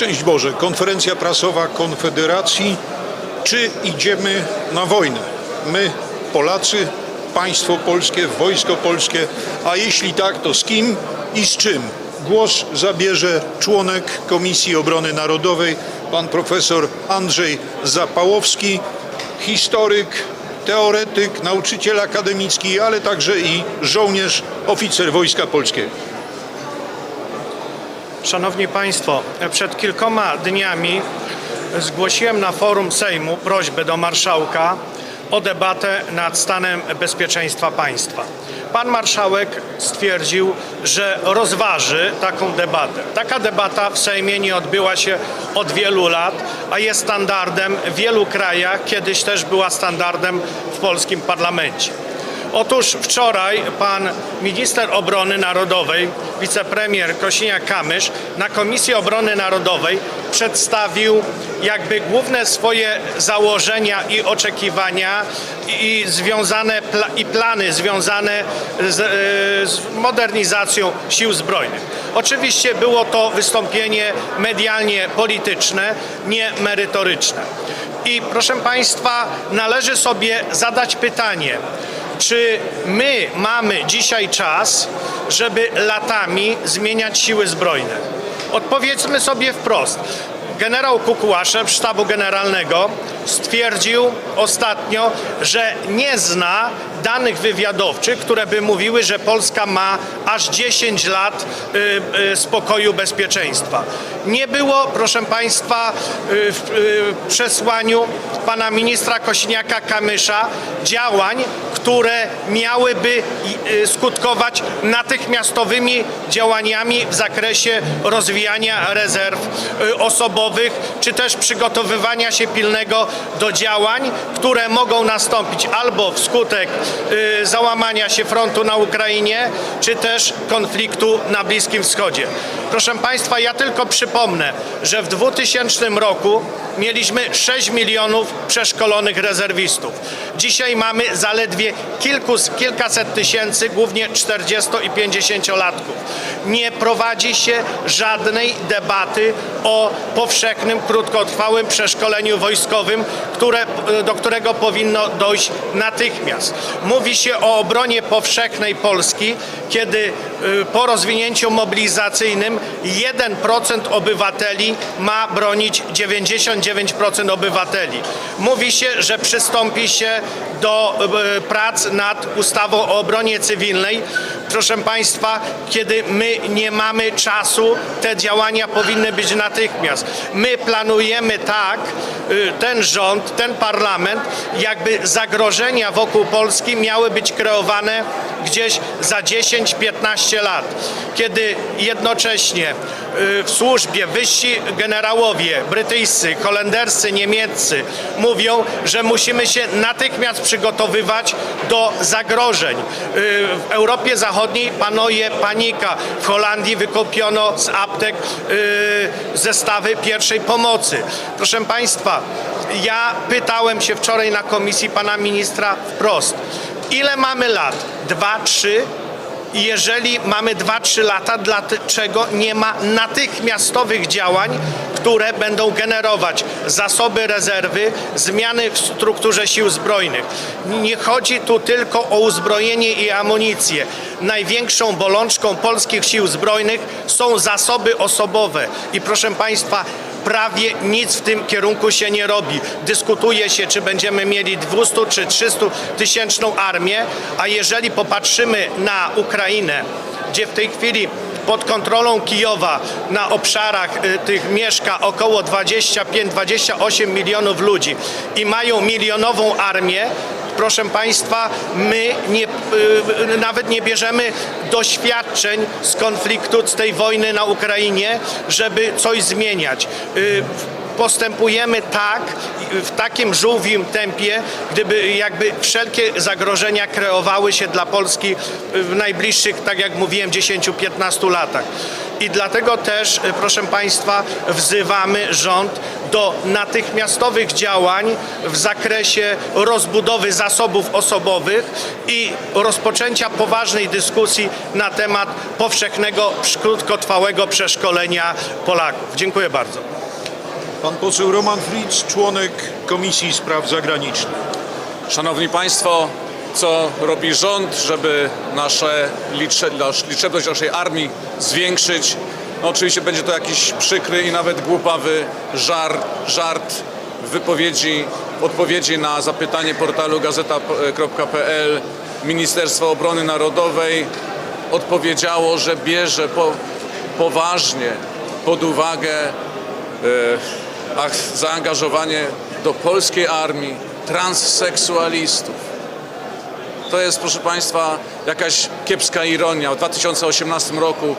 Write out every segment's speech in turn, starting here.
Szczęść Boże, konferencja prasowa Konfederacji. Czy idziemy na wojnę? My, Polacy, państwo polskie, wojsko polskie, a jeśli tak, to z kim i z czym? Głos zabierze członek Komisji Obrony Narodowej, pan profesor Andrzej Zapałowski, historyk, teoretyk, nauczyciel akademicki, ale także i żołnierz, oficer Wojska Polskiego. Szanowni Państwo, przed kilkoma dniami zgłosiłem na forum Sejmu prośbę do marszałka o debatę nad stanem bezpieczeństwa państwa. Pan marszałek stwierdził, że rozważy taką debatę. Taka debata w Sejmie nie odbyła się od wielu lat, a jest standardem w wielu krajach, kiedyś też była standardem w polskim parlamencie. Otóż wczoraj pan minister obrony narodowej, wicepremier Kosiniak-Kamysz na Komisji Obrony Narodowej przedstawił jakby główne swoje założenia i oczekiwania i związane i plany związane z, e, z modernizacją sił zbrojnych. Oczywiście było to wystąpienie medialnie polityczne, nie merytoryczne. I proszę Państwa, należy sobie zadać pytanie, czy my mamy dzisiaj czas, żeby latami zmieniać siły zbrojne? Odpowiedzmy sobie wprost. Generał Kukułaszew sztabu generalnego stwierdził ostatnio, że nie zna danych wywiadowczych, które by mówiły, że Polska ma aż 10 lat y, y, spokoju, bezpieczeństwa. Nie było, proszę Państwa, y, w przesłaniu pana ministra Kosiniaka-Kamysza działań, które miałyby skutkować natychmiastowymi działaniami w zakresie rozwijania rezerw osobowych, czy też przygotowywania się pilnego do działań, które mogą nastąpić albo wskutek załamania się frontu na Ukrainie, czy też konfliktu na Bliskim Wschodzie. Proszę Państwa, ja tylko przypomnę, że w 2000 roku mieliśmy 6 milionów przeszkolonych rezerwistów. Dzisiaj mamy zaledwie kilku, kilkaset tysięcy, głównie 40 i 50-latków. Nie prowadzi się żadnej debaty o powszechnym, krótkotrwałym przeszkoleniu wojskowym, które, do którego powinno dojść natychmiast. Mówi się o obronie powszechnej Polski, kiedy y, po rozwinięciu mobilizacyjnym 1% obywateli ma bronić 99% obywateli. Mówi się, że przystąpi się do y, prac nad ustawą o obronie cywilnej. Proszę Państwa, kiedy my nie mamy czasu, te działania powinny być natychmiast. My planujemy tak, y, ten rząd, ten parlament, jakby zagrożenia wokół Polski miały być kreowane gdzieś za 10-15 lat, kiedy jednocześnie y, w służbie wyżsi generałowie brytyjscy, holenderscy, niemieccy mówią, że musimy się natychmiast przygotowywać do zagrożeń. Y, W Europie Zachodniej panuje panika. W Holandii wykupiono z aptek y, zestawy pierwszej pomocy. Proszę Państwa, ja pytałem się wczoraj na komisji pana ministra wprost. Ile mamy lat? Dwa, trzy? Jeżeli mamy 2-3 lata, dlaczego nie ma natychmiastowych działań, które będą generować zasoby rezerwy, zmiany w strukturze sił zbrojnych? Nie chodzi tu tylko o uzbrojenie i amunicję. Największą bolączką polskich sił zbrojnych są zasoby osobowe. I proszę Państwa, prawie nic w tym kierunku się nie robi. Dyskutuje się, czy będziemy mieli 200 czy 300 tysięczną armię, a jeżeli popatrzymy na Ukrainę, gdzie w tej chwili pod kontrolą Kijowa na obszarach y, tych mieszka około 25-28 milionów ludzi i mają milionową armię, proszę Państwa, my nie, y, nawet nie bierzemy doświadczeń z konfliktu, z tej wojny na Ukrainie, żeby coś zmieniać. Y, postępujemy tak, w takim żółwim tempie, gdyby jakby wszelkie zagrożenia kreowały się dla Polski w najbliższych, tak jak mówiłem, 10-15 latach. I dlatego też, proszę Państwa, wzywamy rząd do natychmiastowych działań w zakresie rozbudowy zasobów osobowych i rozpoczęcia poważnej dyskusji na temat powszechnego, krótkotrwałego przeszkolenia Polaków. Dziękuję bardzo. Pan poseł Roman Fritz, członek Komisji Spraw Zagranicznych. Szanowni Państwo, co robi rząd, żeby nasze licze, nasz, liczebność naszej armii zwiększyć? No oczywiście będzie to jakiś przykry i nawet głupawy żar, żart w wypowiedzi, odpowiedzi na zapytanie portalu gazeta.pl. Ministerstwo Obrony Narodowej odpowiedziało, że bierze po, poważnie pod uwagę e, zaangażowanie do polskiej armii transseksualistów. To jest, proszę Państwa, jakaś kiepska ironia. W 2018 roku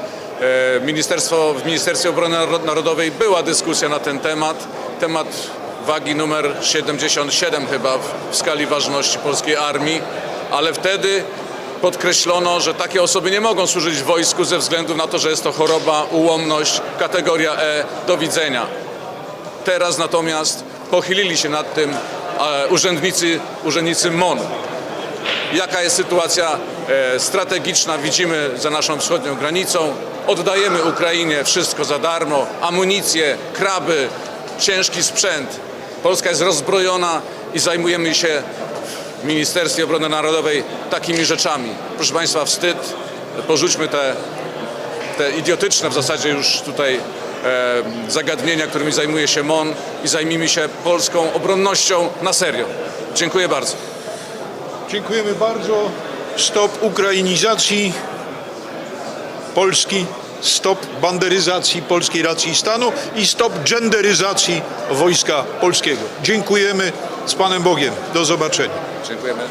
Ministerstwo, w Ministerstwie Obrony Naro- Narodowej była dyskusja na ten temat. Temat wagi numer 77 chyba w, w skali ważności polskiej armii, ale wtedy podkreślono, że takie osoby nie mogą służyć w wojsku ze względu na to, że jest to choroba, ułomność, kategoria E, do widzenia. Teraz natomiast pochylili się nad tym e, urzędnicy, urzędnicy MON. Jaka jest sytuacja e, strategiczna, widzimy za naszą wschodnią granicą. Oddajemy Ukrainie wszystko za darmo, amunicję, kraby, ciężki sprzęt. Polska jest rozbrojona i zajmujemy się w Ministerstwie Obrony Narodowej takimi rzeczami. Proszę Państwa, wstyd. Porzućmy te te idiotyczne w zasadzie już tutaj e, zagadnienia, którymi zajmuje się MON i zajmijmy się polską obronnością na serio. Dziękuję bardzo. Dziękujemy bardzo. Stop ukrainizacji Polski, stop banderyzacji polskiej racji stanu i stop genderyzacji wojska polskiego. Dziękujemy. Z Panem Bogiem. Do zobaczenia. Dziękujemy.